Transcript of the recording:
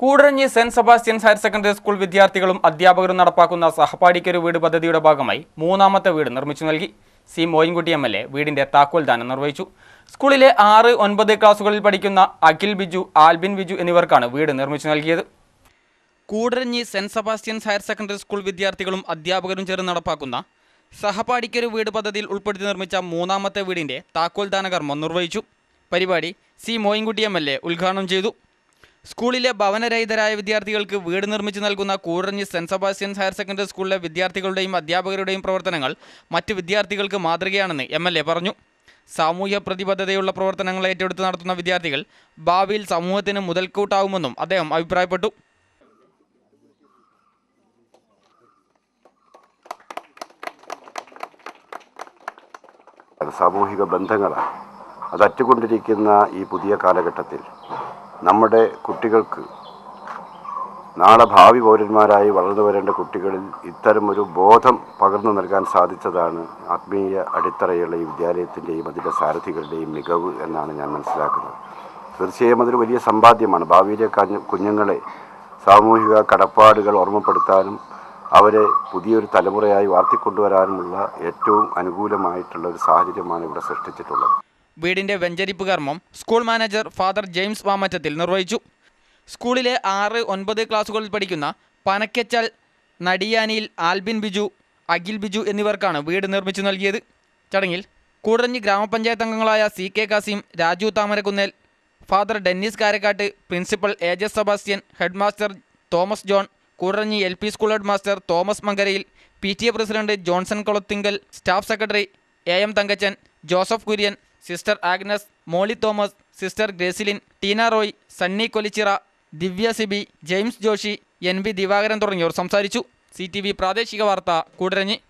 Koodaranji saint Sebastian's higher secondary school വിദ്യാർത്ഥികളും അധ്യാപകരും നടപ്പാക്കുന്ന സഹപാഠിക്കൊരു വീട് പദ്ധതിയുടെ ഭാഗമായി മൂന്നാമത്തെ വീട് നിർമ്മിച്ചു നൽകി. സി മോയിൻകുട്ടി എം എൽ വീടിന്റെ താക്കോൽ ദാനം നിർവഹിച്ചു. സ്കൂളിലെ ആറ് ഒൻപത് ക്ലാസുകളിൽ പഠിക്കുന്ന അഖിൽ ബിജു ആൽബിൻ ബിജു എന്നിവർക്കാണ് വീട് നിർമ്മിച്ചു നൽകിയത്. Koodaranji saint Sebastian's higher secondary school വിദ്യാർത്ഥികളും അധ്യാപകരും ചേർന്ന് നടപ്പാക്കുന്ന സഹപാഠിക്കൊരു വീട് പദ്ധതിയിൽ ഉൾപ്പെടുത്തി നിർമ്മിച്ച മൂന്നാമത്തെ വീടിന്റെ താക്കോൽ ദാന കർമ്മം നിർവഹിച്ചു. പരിപാടി സി മോയിൻകുട്ടി എം എൽ ഉദ്ഘാടനം ചെയ്തു. സ്കൂളിലെ ഭവനരഹിതരായ വിദ്യാർത്ഥികൾക്ക് വീട് നിർമ്മിച്ചു നൽകുന്ന കൂടഞ്ഞ് സെന്റ് സെബാസ്റ്റ്യൻസ് ഹയർ സെക്കൻഡറി സ്കൂളിലെ വിദ്യാർത്ഥികളുടെയും അധ്യാപകരുടെയും പ്രവർത്തനങ്ങൾ മറ്റ് വിദ്യാർത്ഥികൾക്ക് മാതൃകയാണെന്ന് എം പറഞ്ഞു. സാമൂഹ്യ പ്രതിബദ്ധതയുള്ള പ്രവർത്തനങ്ങൾ ഏറ്റെടുത്ത് നടത്തുന്ന വിദ്യാർത്ഥികൾ ഭാവിയിൽ സമൂഹത്തിന് മുതൽക്കൂട്ടാവുമെന്നും അദ്ദേഹം അഭിപ്രായപ്പെട്ടു. സാമൂഹിക ബന്ധങ്ങളാണ്. അത് അറ്റുകൊണ്ടിരിക്കുന്ന ഈ പുതിയ കാലഘട്ടത്തിൽ നമ്മുടെ കുട്ടികൾക്ക് നാളെ ഭാവി പൗരന്മാരായി വളർന്നു വരേണ്ട കുട്ടികളിൽ ഇത്തരമൊരു ബോധം പകർന്നു നൽകാൻ സാധിച്ചതാണ് ആത്മീയ അടിത്തറയുള്ള ഈ വിദ്യാലയത്തിന്റെയും അതിന്റെ സാരഥികളുടെയും മികവ് എന്നാണ് ഞാൻ മനസ്സിലാക്കുന്നത്. തീർച്ചയായും അതൊരു വലിയ സമ്പാദ്യമാണ്. ഭാവിയിലെ കുഞ്ഞുങ്ങളെ സാമൂഹിക കടപ്പാടുകൾ ഓർമ്മപ്പെടുത്താനും അവരെ പുതിയൊരു തലമുറയായി വാർത്തിക്കൊണ്ടുവരാനുമുള്ള ഏറ്റവും അനുകൂലമായിട്ടുള്ള ഒരു സാഹചര്യമാണ് ഇവിടെ സൃഷ്ടിച്ചിട്ടുള്ളത്. വീടിന്റെ വെഞ്ചരിപ്പ് കർമ്മം school manager father James Vamattathil നിർവഹിച്ചു. സ്കൂളിലെ ആറ് ഒൻപത് ക്ലാസ്സുകളിൽ പഠിക്കുന്ന പനക്കച്ചൽ നടിയാനിയിൽ ആൽബിൻ ബിജു അഖിൽ ബിജു എന്നിവർക്കാണ് വീട് നിർമ്മിച്ചു നൽകിയത്. ചടങ്ങിൽ കൂടഞ്ഞി ഗ്രാമപഞ്ചായത്ത് അംഗങ്ങളായ C K Kasim Raju Thamarakkunnel father Dennis Karakkattu principal ages Sebastian head master Thomas John Koodaranji L P school headmaster Thomas Mankarayil P T A president Johnson Kolathinkal staff secretary A M Thankachan Joseph Kurian sister Agnes Molly Thomas sister Gracelin Tina Roy Sunny Kolichira Divya Sibi James Joshy N V Divakaran തുടങ്ങിയവർ സംസാരിച്ചു. C പ്രാദേശിക വാർത്ത കൂടരഞ്ഞി.